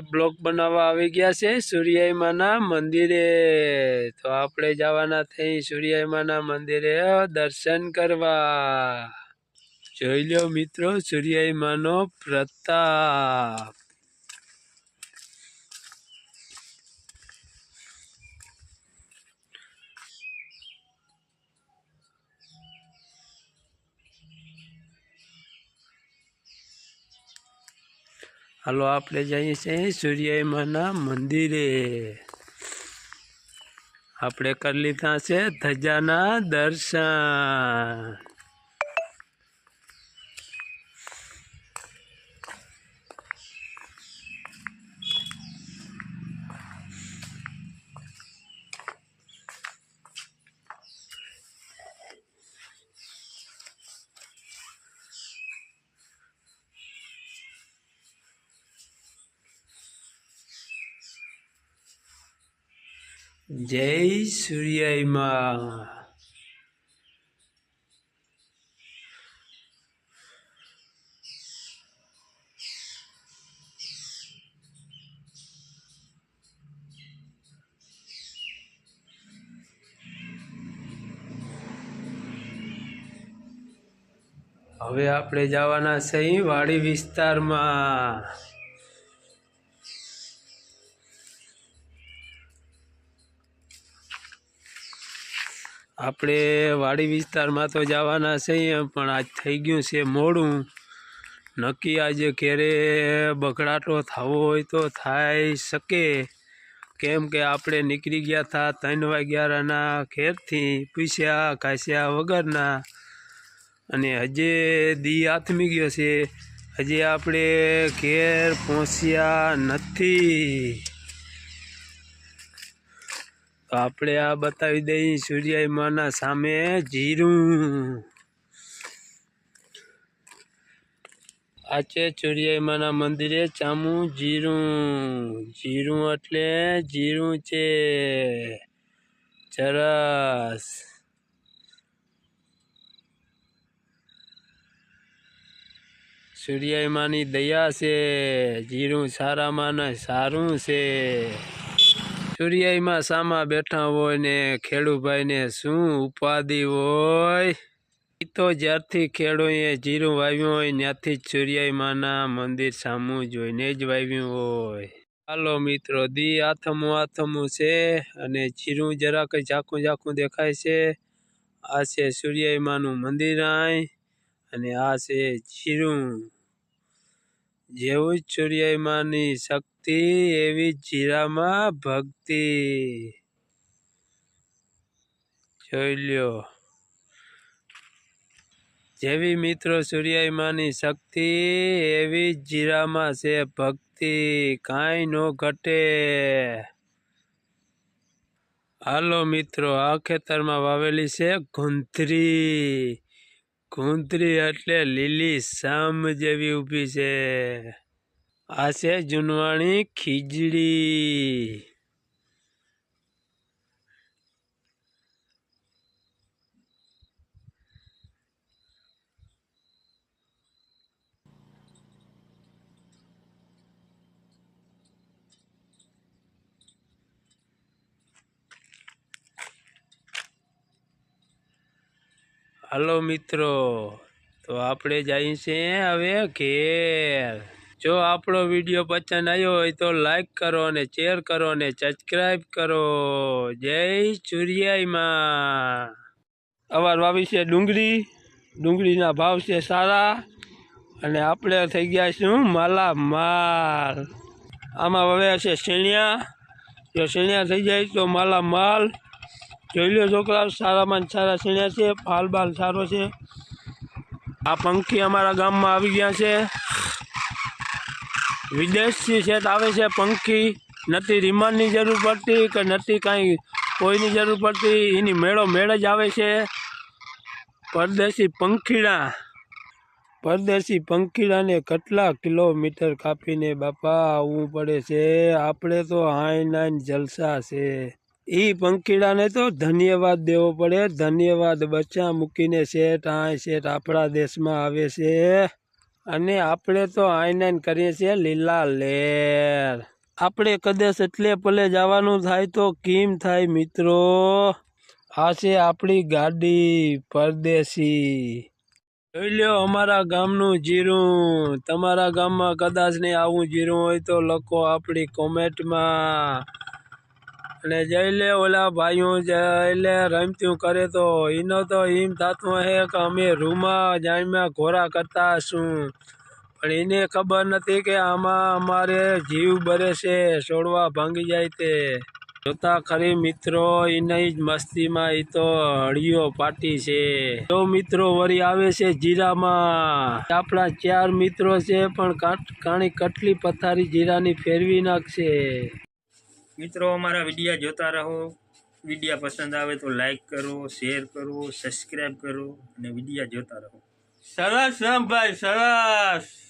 Block બનાવવા આવી ગયા છે. સૂર્યમાના મંદિરે. તો આપણે જવાના થઈ સૂર્યમાના મંદિરે દર્શન કરવા. જોઈ લો મિત્રો, સૂર્યમાનો પ્રતાપ. હાલો આપણે જઈએ છીએ સૂર્યમાના મંદિરે. આપણે કરી લીધા છે ધજાના દર્શન. જય સૂર્યાઈમાં હવે આપણે જવાના છે વાડી વિસ્તારમાં. આપણે વાડી વિસ્તારમાં તો જવાના છીએ પણ આજ થઈ ગયું છે મોડું. નક્કી આજે ઘેરે બગડાટો થવો હોય તો થાય શકે. કેમ કે આપણે નીકળી ગયા હતા ત્રણ વાગ્યાના ઘેરથી, પીસ્યા કાસ્યા વગરના. અને હજે દી આથમી ગયો છે. હજી આપણે ઘેર પહોંચ્યા નથી. તો આપણે આ બતાવી દઈએ સૂર્યમાના સામે જીરું. આ છે સૂર્યાઈ માના મંદિરે ચામું જીરું. જીરું એટલે જીરું છે. ચરસ સૂર્યમાની દયા છે. જીરું સારામાં સારું છે. સૂર્યાઈમાં સામા બેઠા હોય ને ખેડૂભાઈને શું ઉપાધિ હોય? એ તો જ્યારથી ખેડૂએ જીરું વાવ્યું હોય, ત્યાંથી જ સૂર્યાઈ માના મંદિર સામું જોઈને જ વાવ્યું હોય. હાલો મિત્રો, દી આથમું આથમું છે અને જીરું જરાક ઝાખું ઝાખું દેખાય છે. આ છે સૂર્યાઈ માનું મંદિર આય, અને આ છે જીરું. જેવું જ સૂર્યાઈ માની શક્તિ, એવી જીરામાં ભક્તિ. જોઈ લ્યો. જેવી મિત્રો સૂર્યાઈ માની શક્તિ, એવી જીરામાં છે ભક્તિ. કાંઈ ન ઘટે. હાલો મિત્રો, આ ખેતરમાં વાવેલી છે ગુંથરી. ગુંથરી એટલે લીલી સામ જેવી ઊભી છે. આ છે જુનવાણી ખીજડી. હાલો મિત્રો, તો આપણે જઈએ છીએ હવે ઘેર. જો આપણો વીડિયો પસંદ આવ્યો હોય તો લાઈક કરો અને શેર કરો અને સબસ્ક્રાઈબ કરો. જય સૂર્યાઈમાં અવાર વાવી છે ડુંગળી. ડુંગળીના ભાવ છે સારા. અને આપણે થઈ ગયા છું માલા માલ આમાં હવે છે શેણિયા. જો શેણિયા થઈ જાય તો માલા માલ જોઈ લો છોકરા સારામાં સારા સીણ્યા છે ફાલ બાલ સારો છે. આ પંખી અમારા ગામમાં આવી ગયા છે. વિદેશથી શેત આવે છે પંખી. નથી રિમાન્ડની જરૂર પડતી કે નથી કાંઈ કોઈની જરૂર પડતી, એની મેળો મેળ જ આવે છે. પરદેશી પંખીડા. પરદેશી પંખીડાને કેટલા કિલોમીટર કાપીને બાપા આવવું પડે છે? આપણે તો હાઈ નાઈન જલસા છે. એ પંખીડાને તો ધન્યવાદ દેવો પડે. ધન્યવાદ બચ્ચા મૂકીને શેઠ આ શેઠ આપણા દેશમાં આવે છે. અને આપણે તો આઈનાઈન કરીએ છીએ લીલા લેર. આપણે કદાચ એટલે પલે જવાનું થાય તો કેમ થાય મિત્રો? આ છે આપણી ગાડી પરદેશી. જોઈ લો અમારા ગામનું જીરું. તમારા ગામમાં કદાચ નહીં આવું જીરું હોય તો લખો આપણી કોમેન્ટમાં અને જઈલે ઓલા ભાઈઓ જઈલે રમતું કરે તો. એનો તો એમ થતું હે કે અમે રૂમાં જાણમાં ઘોરા કરતા હશું પણ એને ખબર નથી કે આમાં અમારે જીવ બરે છે, છોડવા ભાંગી જાય તે. જોતા ખરી મિત્રો એની જ મસ્તીમાં એ તો હળીઓ પાટી છે. તો મિત્રો વળી આવે છે જીરામાં. આપણા ચાર મિત્રો છે, પણ કાણી કટલી પથારી જીરાની ફેરવી નાખશે. મિત્રો, અમારા વિડીયા જોતા રહો. વિડીયા પસંદ આવે તો લાઈક કરો શેર કરો સબસ્ક્રાઈબ કરો અને વિડીયા જોતા રહો. સરસ, રામભાઈ, સરસ.